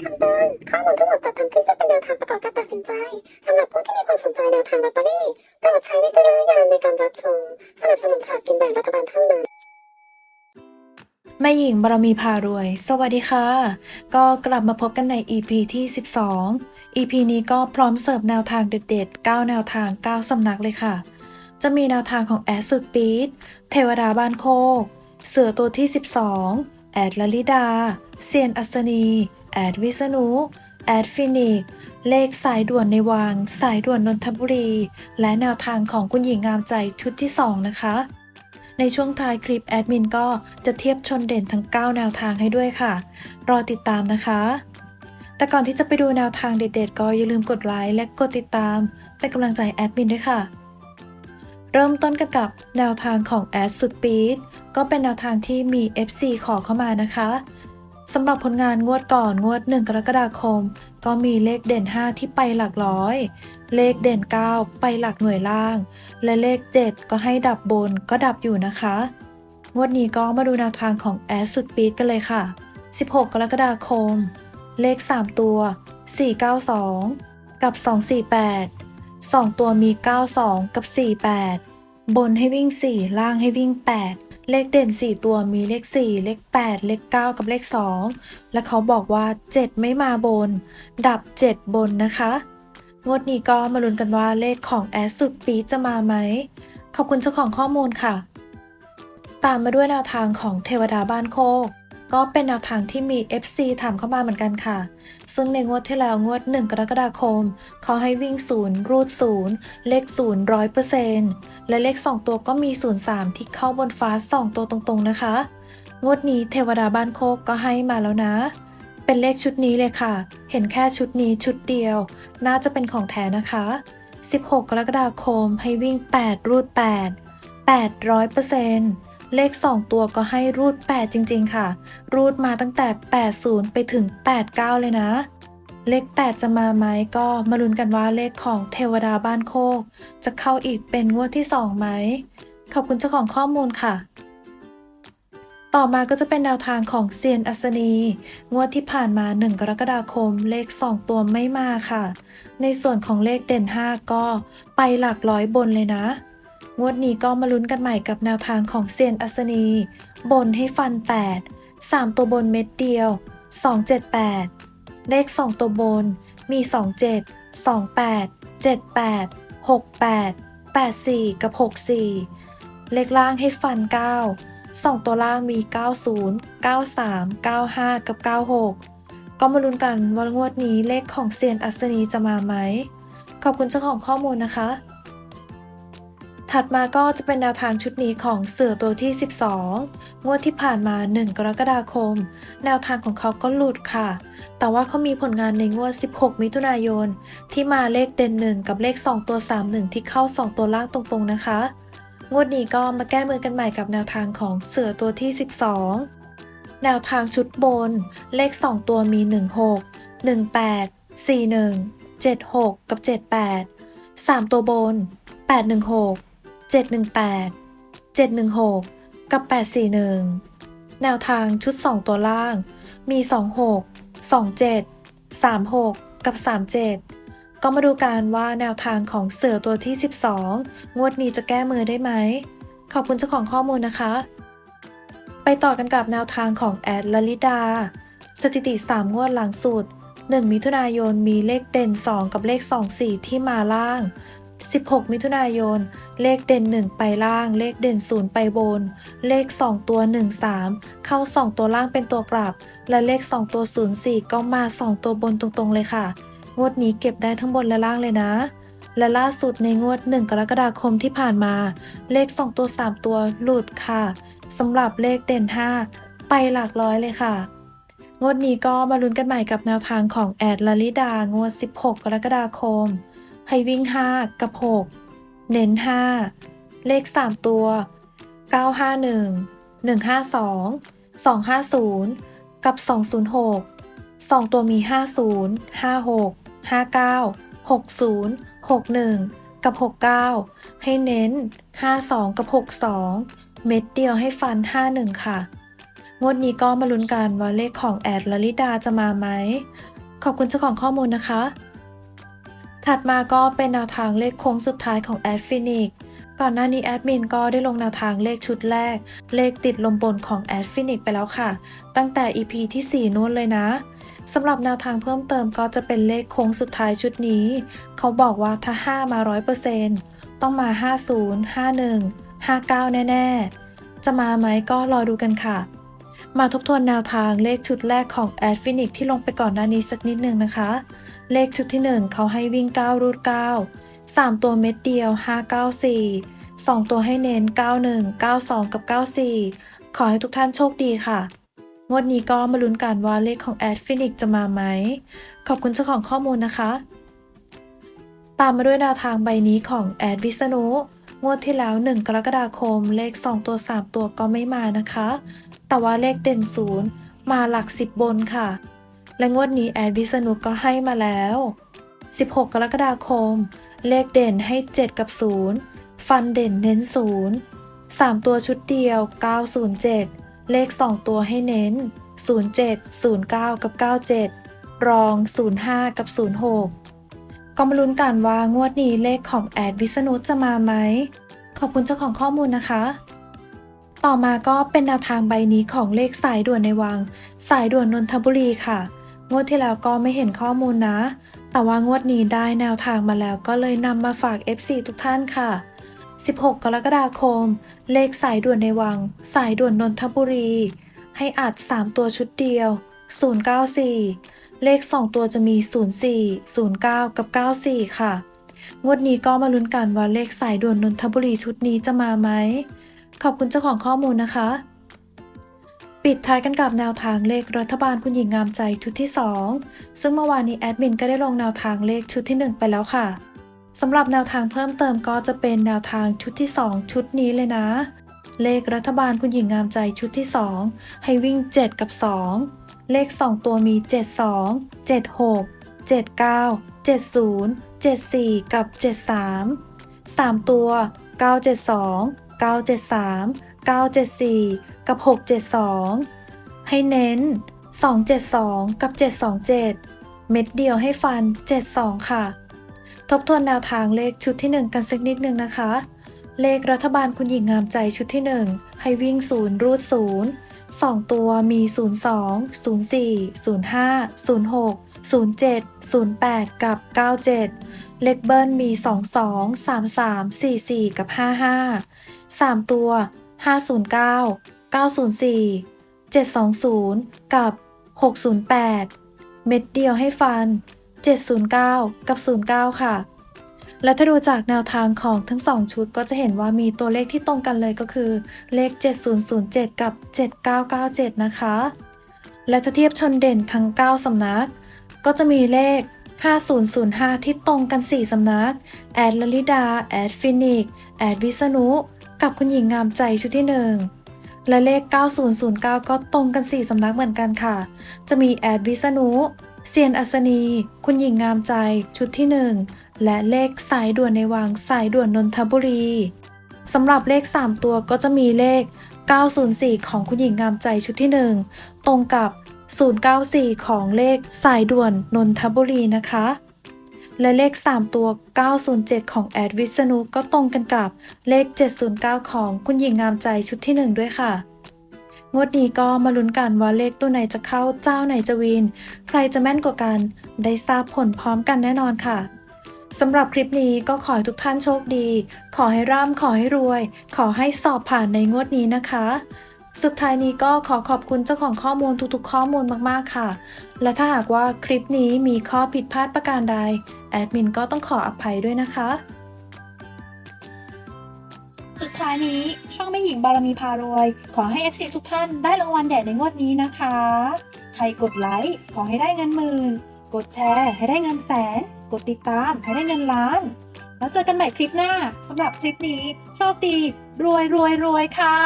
คำเตือนข้อมูลทั้งหมดจัดทำขึ้นเพื่อเป็นแนวทางประกอบการตัดสินใจสำหรับผู้ที่มีความสนใจแนวทางลอตเตอรี่โปรดใช้วิจารณญาณในการรับชมสนับสนุนฉลากกินแบ่งรัฐบาลเท่านั้นแม่หญิงบารมีพารวย สวัสดีค่ะ ก็กลับมาพบกันใน EP ที่ 12 EP นี้ก็พร้อมเสิร์ฟแนวทางเด็ดๆ 9 แนวทาง 9 สำนักเลยค่ะ จะมีแนวทางของแอดสุดปีดเทวดาบ้านโคก เสือตัวที่ 12 แอดลลิดา เซียนอัศนี แอดวิษณุแอดฟินิกเลขสายด่วนในวังสายด่วนนนทบุรี และแนวทางของคุณหญิงงามใจชุดที่ 2 นะคะ ในช่วงท้ายคลิปแอดมินก็จะเทียบชนเด่นทั้ง 9 แนวทางให้ด้วยค่ะ รอติดตามนะคะ แต่ก่อนที่จะไปดูแนวทางเด็ดๆ ก็อย่าลืมกดไลค์และกดติดตาม เป็นกำลังใจแอดมินด้วยค่ะ เริ่มต้นกันกับแนวทางของแอดสุดปีดก็เป็นแนวทางที่มี FC ขอเข้ามานะคะ สำหรับผลงานงวดก่อนงวด 1 กรกฎาคม ก็มีเลขเด่น 5 ที่ไปหลักร้อย เลขเด่น 9 ไปหลักหน่วยล่าง และเลข 7 ก็ให้ดับบนก็ดับอยู่นะคะ งวดนี้ก็มาดูแนวทางของแอสสุดปีดกันเลยค่ะ 16 กรกฎาคม เลข 3 ตัว 492 กับ 248 2 ตัวมี 92 กับ 48 บนให้วิ่ง 4 ล่างให้วิ่ง 8 เลขเด่น 4 ตัวมีเลข 4 เลข 8 เลข 9 กับเลข 2 และเขาบอกว่า 7 ไม่มาบน ดับ 7 บนนะคะ งวดนี้ก็มาลุ้นกันว่าเลขของแอสสุดปีจะมาไหม ขอบคุณเจ้าของข้อมูลค่ะ ตามมาด้วยแนวทางของเทวดาบ้านโคก ก็เป็นแนวทางที่มี FC ถามเข้ามาเหมือนกันค่ะ ซึ่งในงวดที่แล้วงวด 1 กรกฎาคมขาให้วิ่ง0รูด0เลข0 100%และเลข 2 ตัวก็มี 03 ที่เข้าบนฟ้า 2 ตัวตรงๆนะคะ งวดนี้เทวดาบ้านโคกก็ให้มาแล้วนะ เป็นเลขชุดนี้เลยค่ะ เห็นแค่ชุดนี้ชุดเดียว น่าจะเป็นของแท้นะคะ 16 กรกฎาคมให้วิ่ง 8 รูด 8 800%เเลข 2 ตัวก็ให้รูด 8 จริง ๆ ค่ะ รูดมาตั้งแต่ 80 ไปถึง 89 เลยนะ เลข 8 จะมาไหมก็มาลุ้นกันว่าเลขของเทวดาบ้านโคก จะเข้าอีกเป็นงวดที่ 2 ไหม ขอบคุณเจ้าของข้อมูลค่ะต่อมาก็จะเป็นแนวทางของเซียนอัศนี งวดที่ผ่านมา 1 กรกฎาคม เลข 2 ตัวไม่มาค่ะ ในส่วนของเลขเด่น 5 ก็ไปหลักร้อยบนเลยนะ งวดนี้ก็มาลุ้นกันใหม่กับแนวทางของเซียนอัศนี บนให้ฟัน 8 3 ตัวบนเม็ดเดียว 278 เลข 2 ตัวบนมี 27 28 78 68 84 กับ 64 เลขล่างให้ฟัน 9 2 ตัวล่างมี 90 93 95 กับ 96 ก็มาลุ้นกันว่างวดนี้เลขของเซียนอัศนีจะมาไหม ขอบคุณเจ้าของข้อมูลนะคะ ถัดมาก็จะเป็นแนวทางชุดนี้ของเสือตัวที่ 12 งวดที่ผ่านมา 1 กรกฎาคม แนวทางของเขาก็หลุดค่ะ แต่ว่าเขามีผลงานในงวด 16 มิถุนายน ที่มาเลขเด่น 1 กับเลข 2 ตัว 31 ที่เข้า 2 ตัวล่างตรงๆนะคะ งวดนี้ก็มาแก้มือกันใหม่กับแนวทางของเสือตัวที่ 12 แนวทางชุดบน เลข 2 ตัวมี 16 18 41 76 กับ 78 3 ตัวบน 816 718 716 กับ 841 แนวทางชุด 2 ตัวล่าง มี 26 27 36 กับ 37 ก็มาดูกันว่าแนวทางของเสือตัวที่ 12 งวดนี้จะแก้มือได้ไหม ขอบคุณเจ้าของข้อมูลนะคะ ไปต่อกันกับแนวทางของแอดลลิดา สถิติ 3 งวดหลังสุด 1 มิถุนายนมีเลขเด่น 2 กับเลข 2 4 ที่มาล่าง 16 มิถุนายน เลขเด่น 1 ไปล่าง เลขเด่น 0 ไปบน เลข 2 ตัว 1 3 เข้า 2 ตัวล่างเป็นตัวกลับ และเลข 2 ตัว 0 4 ก็มา 2 ตัวบนตรงๆเลยค่ะ งวดนี้เก็บได้ทั้งบนและล่างเลยนะ และล่าสุดในงวด 1 กรกฎาคมที่ผ่านมา เลข 2 ตัว 3 ตัวหลุดค่ะสำหรับเลขเด่น 5 ไปหลักร้อยเลยค่ะงวดนี้ก็มาลุ้นกันใหม่กับแนวทางของแอดลลิดางวด 16 กรกฎาคม ให้วิ่ง 5 กับ 6 เน้น 5 เลข 3 ตัว 951 152 250 กับ 206 2 ตัวมี 50 56 59 60 61 กับ 69 ให้เน้น 52 กับ 62 เม็ดเดียวให้ฟัน 51 ค่ะ งวดนี้ก็มาลุ้นกันว่าเลขของแอดลลิดาจะมาไหม ขอบคุณเจ้าของข้อมูลนะคะ ถัดมาก็เป็นแนวทางเลขโค้งสุดท้ายของแอดฟินิกก่อนหน้านี้แอดมินก็ได้ลงแนวทางเลขชุดแรก เลขติดลมบนของแอดฟินิกไปแล้วค่ะ ตั้งแต่ EP ที่ 4 นู้นเลยนะสำหรับแนวทางเพิ่มเติมก็จะเป็นเลขโค้งสุดท้ายชุดนี้ เขาบอกว่าถ้า 5 มา 100%ต้องมา 50 51 59 แน่ ๆ จะมาไหมก็รอดูกันค่ะ มาทบทวนแนวทางเลขชุดแรกของแอดฟินิกที่ลงไปก่อนหน้านี้สักนิดหนึ่งนะคะ เลขชุดที่ 1 เขาให้วิ่ง 9 รูด 9 3 ตัวเม็ดเดียว 594 2 ตัวให้เน้น 91 92 กับ 94 ขอให้ทุกท่านโชคดีค่ะ งวดนี้ก็มาลุ้นกันว่าเลขของแอดฟินิกจะมาไหม ขอบคุณเจ้าของข้อมูลนะคะ ตามมาด้วยแนวทางใบนี้ของแอดวิษณุงวดที่แล้ว 1 กรกฎาคม เลข 2 ตัว 3 ตัวก็ไม่มานะคะ แต่ว่าเลขเด่นศูนย์มาหลัก10บนค่ะ และงวดนี้แอดวิษณุก็ให้มาแล้ว 16 กรกฎาคม เลขเด่นให้ 7 กับ 0 ฟันเด่นเน้น 0 3 ตัวชุดเดียว 907 เลข 2 ตัวให้เน้น 07 09 กับ 97 รอง 05 กับ 06 ก็มาลุ้นกันว่างวดนี้เลขของแอดวิษณุจะมาไหม ขอบคุณเจ้าของข้อมูลนะคะ ต่อมาก็เป็นแนวทางใบนี้ของเลขสายด่วนในวัง สายด่วนนนทบุรีค่ะ งวดที่แล้วก็ไม่เห็นข้อมูลนะ แต่ว่างวดนี้ได้แนวทางมาแล้วก็เลยนำมาฝาก FC ทุกท่านค่ะ 16 กรกฎาคม เลขสายด่วนในวัง สายด่วนนนทบุรี ให้อัด 3 ตัวชุดเดียว 094 เลข 2 ตัวจะมี 04 09 กับ 94 ค่ะ งวดนี้ก็มาลุ้นกันว่าเลขสายด่วนนนทบุรีชุดนี้จะมาไหม ขอบคุณเจ้าของข้อมูลนะคะ ปิดท้ายกันกับแนวทางเลขรัฐบาลคุณหญิงงามใจชุดที่ 2 ซึ่งเมื่อวานนี้แอดมินก็ได้ลงแนวทางเลขชุดที่ 1 ไปแล้วค่ะสำหรับแนวทางเพิ่มเติมก็จะเป็นแนวทางชุดที่ 2 ชุดนี้เลยนะ เลขรัฐบาลคุณหญิงงามใจชุดที่ 2 ให้วิ่ง 7 กับ 2 เลข 2 ตัวมี 72 76 79 70 74 กับ 73 3 ตัว 972 973 974 กับ 672 ให้เน้น 272 กับ 727 เม็ดเดียวให้ฟัน 72 ค่ะ ทบทวนแนวทางเลขชุดที่ 1 กันสักนิดนึงนะคะ เลขรัฐบาลคุณหญิงงามใจชุดที่ 1 ให้วิ่ง 0 รูด 0 2 ตัวมี 02 04 05 06 07 08 กับ 97 เลขเบิ้ลมี 22 33 44 กับ 55 3 ตัว 509 904 720 กับ 608 เม็ดเดียวให้ฟัน 709 กับ 09 ค่ะ และถ้าดูจากแนวทางของทั้ง 2 ชุดก็จะเห็นว่ามีตัวเลขที่ตรงกันเลยก็คือ เลข 7007 กับ 7997 นะคะ และถ้าเทียบชนเด่นทั้ง 9 สำนัก ก็จะมีเลข5005 ที่ตรงกัน 4 สำนัก แอดลลิดา แอดฟินิก แอดวิษณุ กับคุณหญิงงามใจชุดที่ 1 และเลข 9009 ก็ตรงกัน 4 สำนักเหมือนกันค่ะ จะมีแอดวิษณุเซียนอัศนี คุณหญิงงามใจชุดที่ 1 และเลขสายด่วนในวังสายด่วนนนทบุรีสำหรับเลข 3 ตัวก็จะมีเลข 904 ของคุณหญิงงามใจชุดที่ 1 ตรงกับ 094 ของเลขสายด่วนนนทบุรีนะคะ และเลข 3 ตัว 907 ของแอดวิษณุก็ตรงกันกับเลข 709 ของคุณหญิงงามใจชุดที่ 1 ด้วยค่ะ งวดนี้ก็มาลุ้นกันว่าเลขตัวไหนจะเข้าเจ้าไหนจะวิน ใครจะแม่นกว่ากัน ได้ทราบผลพร้อมกันแน่นอนค่ะสำหรับคลิปนี้ก็ขอให้ทุกท่านโชคดี ขอให้ร่ำขอให้รวย ขอให้สอบผ่านในงวดนี้นะคะ สุดท้ายนี้ก็ขอขอบคุณเจ้าของข้อมูลทุกๆ ข้อมูลมากๆค่ะ และถ้าหากว่าคลิปนี้มีข้อผิดพลาดประการใด แอดมินก็ต้องขออภัยด้วยนะคะ สุดท้ายนี้ช่องแม่หญิงบารมีพารวย ขอให้ FC ทุกท่านได้รางวัลใหญ่ในงวดนี้นะคะ ใครกดไลค์ขอให้ได้เงินหมื่น กดแชร์ให้ได้เงินแสน กดติดตามให้ได้เงินล้าน แล้วเจอกันใหม่คลิปหน้าสำหรับคลิปนี้โชคดี รวยรวยรวยค่ะ